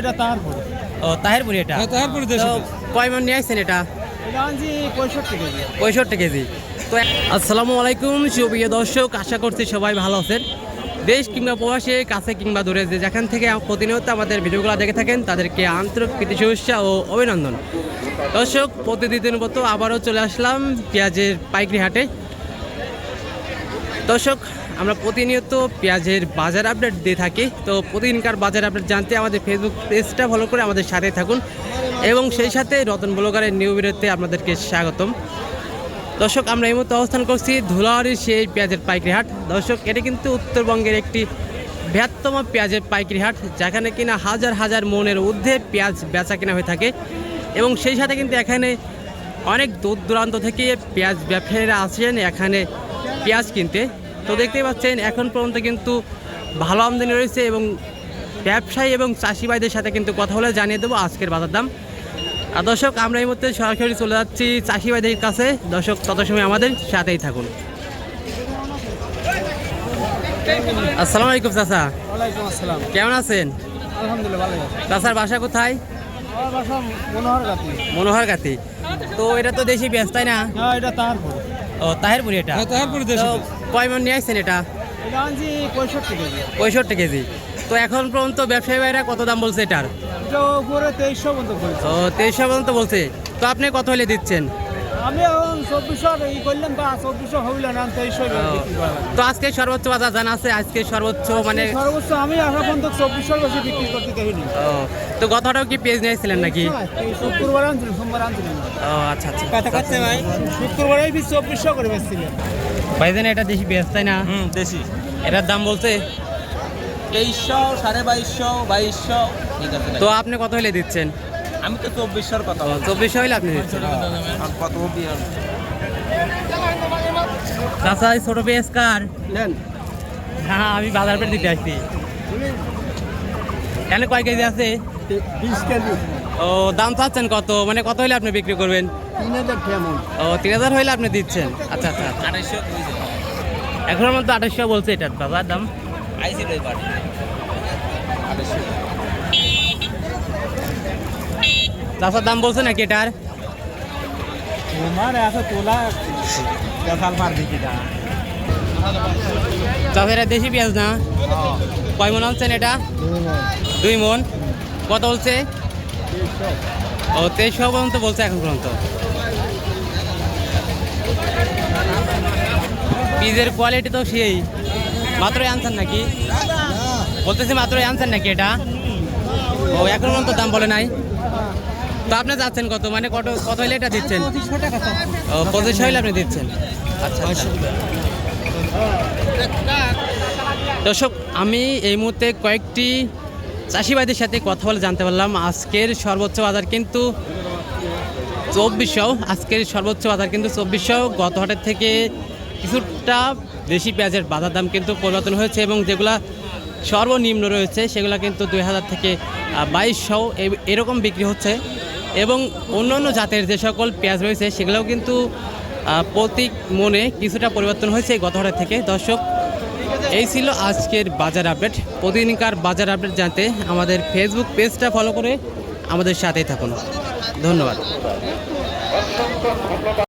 এটা তারপরে ও তাহেরপুরি এটা? হ্যাঁ, তাহেরপুরি দেশি। তো পেঁয়াজ। কয় মন নিয়ে আসছেন এটা? এটা আনছি পঁয়ষট্টি কেজি। পঁয়ষট্টি কেজি। তো আসসালামু আলাইকুম সুপ্রিয় দর্শক আশা করছি সবাই ভালো আছেন। দেশ কিংবা প্রবাসে কাছে কিংবা দূরে যে যেখান থেকে প্রতিনিয়ত আমাদের ভিডিওগুলো দেখে থাকেন তাদেরকে আন্তরিক প্রীতি শুভেচ্ছা ও অভিনন্দন। দর্শক প্রতিদিনের মতো আবারও চলে আসলাম পেঁয়াজের পাইকারি হাটে। দর্শক আমরা প্রতিনিয়ত পেঁয়াজের বাজার আপডেট দিয়ে থাকি। তো প্রতিদিনকার বাজার আপডেট জানতে আমাদের ফেসবুক পেজটা ফলো করে আমাদের সাথে থাকুন। এবং সেই সাথে রতন ব্লগারের নিউ ভিডিওতে আপনাদেরকে স্বাগতম। দর্শক, আমরা এই মুহূর্তে অবস্থান করছি ধুলাবাড়ির সেই পেঁয়াজের পাইকারি হাট। দর্শক, এটি কিন্তু উত্তরবঙ্গের একটি বৃহত্তম পেঁয়াজের পাইকারি হাট, যেখানে কিনা হাজার হাজার মনের ঊর্ধ্বে পেঁয়াজ বেচা কেনা হয়ে থাকে। এবং সেই সাথে কিন্তু এখানে অনেক দূর দূরান্ত থেকে পেঁয়াজ ব্যবসায়ীরা আসেন, এখানে পেঁয়াজ কিনতে। তো দেখতেই পাচ্ছেন এখন পর্যন্ত কিন্তু ভালো আমদানি রয়েছে এবং ব্যবসায়ী এবং চাষি ভাইদের সাথে কিন্তু কথা বলে জানিয়ে দেবো আজকের বাজার দাম। আর দর্শক আমরা এই মুহূর্তে সরাসরি চলে যাচ্ছি চাষি ভাইদের কাছে। দর্শক তত সময় আমাদের সাথেই থাকুন। আসসালামু আলাইকুম চাচা। কেমন আছেন? চাচার বাসা কোথায়? মনোহর গাতি তো এটা তো দেশি তাই না? হ্যাঁ ও তাহেরপুরি এটা। কয় মন নিয়ে আসছেন এটা? পঁয়ষট্টি কেজি। পঁয়ষট্টি কেজি। তো এখন পর্যন্ত ব্যবসায়ী ভাইরা কত দাম বলছে এটার? তেইশশো পর্যন্ত বলছে। তো আপনি কত হলে দিচ্ছেন? আমি এখন চব্বিশশো ই করলাম বা চব্বিশশো হইল না তেইশশো তো আজকে সর্বোচ্চ বাজার জানা আছে? আজকে সর্বোচ্চ মানে সর্বোচ্চ আমি আসা পর্যন্ত চব্বিশশোর বেশি বিক্রি করতে দেখিনি। ও তো গতটাও কি পেজ নিয়েছিলেন নাকি? শুক্রবার আনছিলাম সোমবার আনছিলাম। না। ও আচ্ছা আচ্ছা। কথা করছে ভাই। শুক্রবারে বি চব্বিশশো করে বেচছিলেন ভাইজান এটা দেশি পেঁয়াজ তাই না? হুম দেশি। এটার দাম বলছে তেইশশো সাড়ে বাইশশো বাইশশো ঠিক আছে তো আপনি কত হলে দিচ্ছেন? আমি তো চব্বিশশোর কথা চব্বিশশো হলে আপনি কত চাচা ছোট পেঁয়াজ কার? নেন। হ্যাঁ আমি বাজার পেট দিতে আসছি। এখানে কয় কেজি আছে? বিশ কেজি। ও দাম চাচ্ছেন কত? মানে কত হলে আপনি বিক্রি করবেন? কেমন ও তিন হাজার হইলে আপনি দিচ্ছেন। আচ্ছা আচ্ছা আচ্ছা। আড়াইশো এখনের মধ্যে আঠাশশো বলছে এটার বাবার দাম। আইসি চাচার দাম বলছে নাকি এটার? তোমার তোলা পার দিকে দেশি পেঁয়াজ না? কয় মন আনছেন এটা? দুই মন। কত বলছে? ও তেইশশো পর্যন্ত বলছে এখন পর্যন্ত। পিজের কোয়ালিটি তো সেই। মাত্রই আনছেন নাকি? বলতেছি মাত্রই আনছেন নাকি এটা? ও এখন পর্যন্ত দাম বলে নাই। তো আপনি যাচ্ছেন কত? মানে কত কত হলে এটা দিচ্ছেন? ও পঁচিশ হইলে আপনি দিচ্ছেন? আচ্ছা আচ্ছা। দর্শক আমি এই মুহূর্তে কয়েকটি চাষিবাদের সাথে কথা বলে জানতে পারলাম। আজকের সর্বোচ্চ বাজার কিন্তু চব্বিশশো। আজকের সর্বোচ্চ বাজার কিন্তু চব্বিশশো। গত হাটের থেকে কিছুটা বেশি পেঁয়াজের বাজার দাম কিন্তু পরিবর্তন হয়েছে এবং যেগুলা সর্বনিম্ন রয়েছে সেগুলো কিন্তু দুই হাজার থেকে বাইশশো। এরকম বিক্রি হচ্ছে। এবং অন্যান্য অন্য জাতের যে সকল পেঁয়াজ রয়েছে, সেগুলোও কিন্তু প্রতীক প্রতি মনে কিছুটা পরিবর্তন হয়েছে গত হাটের থেকে। দর্শক, এই ছিল আজকের বাজার আপডেট। প্রতিদিনকার বাজার আপডেট জানতে আমাদের ফেসবুক পেজটা ফলো করে আমাদের সাথেই থাকুন। ধন্যবাদ।